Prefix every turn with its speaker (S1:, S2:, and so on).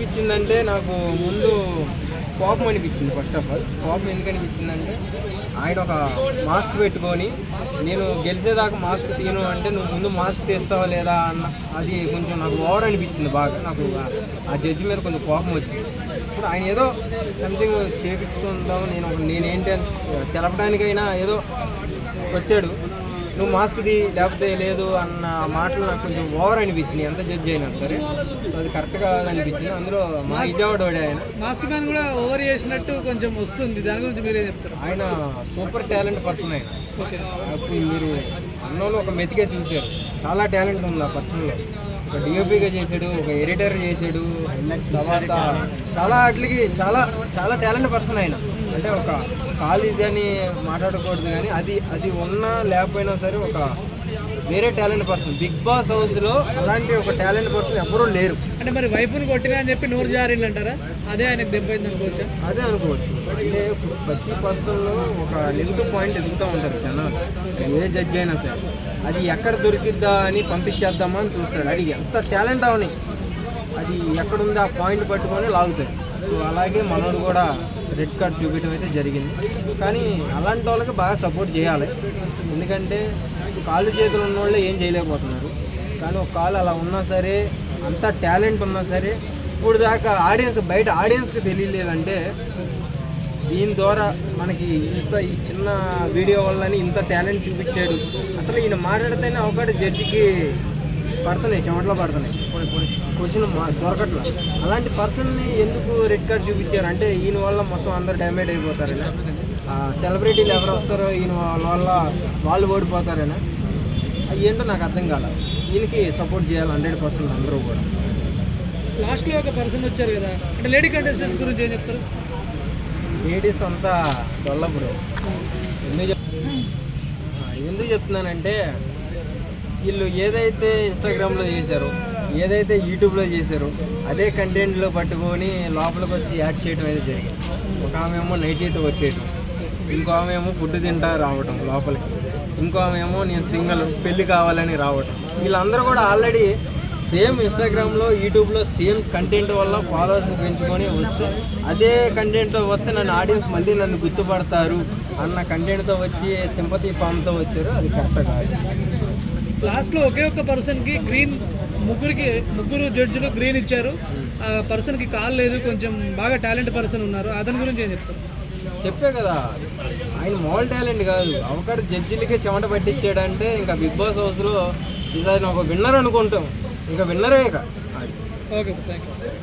S1: అనిపించిందంటే నాకు ముందు కోపం అనిపించింది ఫస్ట్ ఆఫ్ ఆల్ కోపం ఎందుకు అనిపించిందంటే ఆయన ఒక మాస్క్ పెట్టుకొని నేను గెలిచేదాకా మాస్క్ తీయను అంటే నువ్వు ముందు మాస్క్ తీస్తావా లేదా? అన్న అది కొంచెం నాకు ఓవర్ అనిపించింది బాగా. నాకు ఆ- జడ్జి మీద కొంచెం కోపం వచ్చింది. ఇప్పుడు ఆయన ఏదో సంథింగ్ చేపించుకుందాం నేను నేనేంటి తెలపడానికైనా ఏదో వచ్చాడు. నువ్వు మాస్క్ది లేకపోతే లేదు అన్న మాటలు నాకు కొంచెం ఓవర్ అనిపించింది ఎంత జడ్జి అయినా సరే. సో అది కరెక్ట్గా అనిపించింది. అందులో మా విజయవాడ వాడే ఆయన.
S2: మాస్క్ మ్యాన్ కూడా ఓవర్ చేసినట్టు కొంచెం వస్తుంది. దాని గురించి మీరే చెప్తారు?
S1: ఆయన సూపర్ టాలెంట్ పర్సన్ ఆయన. మీరు అన్నోళ్ళు ఒక మెతికే చూశారు. చాలా టాలెంట్ ఉంది ఆ పర్సన్లో ఒక డిఓపిగా చేశాడు ఒక ఎడిటర్ చేశాడు తర్వాత చాలా వాటికి చాలా చాలా టాలెంట్ పర్సన్ ఆయన. అంటే ఒక కాలు ఇది అని మాట్లాడకూడదు కానీ అది అది ఉన్నా లేకపోయినా సరే ఒక వేరే టాలెంట్ పర్సన్ బిగ్ బాస్ హౌస్లో అలాంటి ఒక టాలెంట్ పర్సన్ ఎవరూ లేరు.
S2: అంటే మరి వైఫ్ని కొట్టినా అని చెప్పి నోరు జారిండు అంటారా? అదే ఆయనకు దెబ్బైంది అనుకోవచ్చా?
S1: అదే అనుకోవచ్చు. అంటే ప్రతి పర్సన్లో ఒక నెగిటివ్ పాయింట్ ఎదుగుతూ ఉంటారు జనాలు. ఏ జడ్జ్ అయినా సరే. అది ఎక్కడ దొరికిద్దా అని పంపించేద్దామా అని చూస్తాడు. అది ఎంత టాలెంట్ అవని. అది ఎక్కడుంది ఆ పాయింట్ పట్టుకొని లాగుతుంది సో అలాగే మనోడు కూడా రెడ్ కార్డ్ చూపించడం అయితే జరిగింది. కానీ అలాంటి వాళ్ళకి బాగా సపోర్ట్ చేయాలి. ఎందుకంటే కాళ్ళు చేతులు ఉన్న వాళ్ళు ఏం చేయలేకపోతున్నారు. కానీ ఒక కాలు అలా ఉన్నా సరే అంత టాలెంట్ ఉన్నా సరే ఇప్పుడు దాకా ఆడియన్స్ బయట ఆడియన్స్కి తెలియలేదంటే దీని ద్వారా మనకి ఇంత ఈ చిన్న వీడియో వల్లని ఇంత టాలెంట్ చూపించాడు. అసలు ఈయన మాట్లాడితేనే అవకాశం జడ్జికి పడుతున్నాయి చెమట్లో పడుతున్నాయి. క్వశ్చన్ దొరకట్లా. అలాంటి పర్సన్ని ఎందుకు రెడ్ కార్డ్ చూపించారు? అంటే ఈయన వల్ల మొత్తం అందరు డ్యామేజ్ అయిపోతారైనా? సెలబ్రిటీలు ఎవరు వస్తారో ఈయన వాళ్ళ వల్ల వాళ్ళు ఓడిపోతారేనా? అవి ఏంటో నాకు అర్థం కాల. ఈయనకి సపోర్ట్ చేయాలి హండ్రెడ్ పర్సెంట్ అందరూ కూడా.
S2: లాస్ట్లో ఒక పర్సన్ వచ్చారు కదా. అంటే లేడీ కంటెస్టెంట్స్ గురించి ఏం చెప్తారు?
S1: లేడీస్ అంతా డొల్లప్పుడు ఎందుకు ఎందుకు చెప్తున్నానంటే వీళ్ళు ఏదైతే ఇన్స్టాగ్రామ్లో చేశారో ఏదైతే యూట్యూబ్లో చేశారో అదే కంటెంట్లో పట్టుకొని లోపలికి వచ్చి యాడ్ చేయడం అయితే జరిగింది. ఒక ఆమె ఏమో నైటీతో వచ్చేయడం ఇంకో ఆమె ఏమో ఫుడ్ తింటా రావటం లోపలికి. ఇంకో ఆమె ఏమో నేను సింగల్ పెళ్ళి కావాలని రావటం. వీళ్ళందరూ కూడా ఆల్రెడీ సేమ్ ఇన్స్టాగ్రామ్లో యూట్యూబ్లో సేమ్ కంటెంట్ వల్ల ఫాలోవర్స్ని పెంచుకొని వస్తే అదే కంటెంట్తో వస్తే నన్ను ఆడియన్స్ మళ్ళీ నన్ను గుర్తుపడతారు అన్న కంటెంట్తో వచ్చి సింపతి ఫామ్తో వచ్చారు అది కరెక్ట్ కాదు.
S2: లాస్ట్లో ఒకే ఒక్క పర్సన్కి గ్రీన్ ముగ్గురికి ముగ్గురు జడ్జిలు గ్రీన్ ఇచ్చారు. ఆ పర్సన్కి కాల్ లేదు కొంచెం బాగా టాలెంట్ పర్సన్ ఉన్నారు. అతని గురించి ఏం చెప్తారు?
S1: చెప్పే కదా ఆయన మామూలు టాలెంట్ కాదు. అవకాడ జడ్జిలకే చెమట పట్టించాడంటే ఇంకా బిగ్ బాస్ హౌస్లో ఇది ఆయన ఒక విన్నర్ అనుకుంటాం. ఇంకా విన్నరే ఇక.
S2: Okay thank you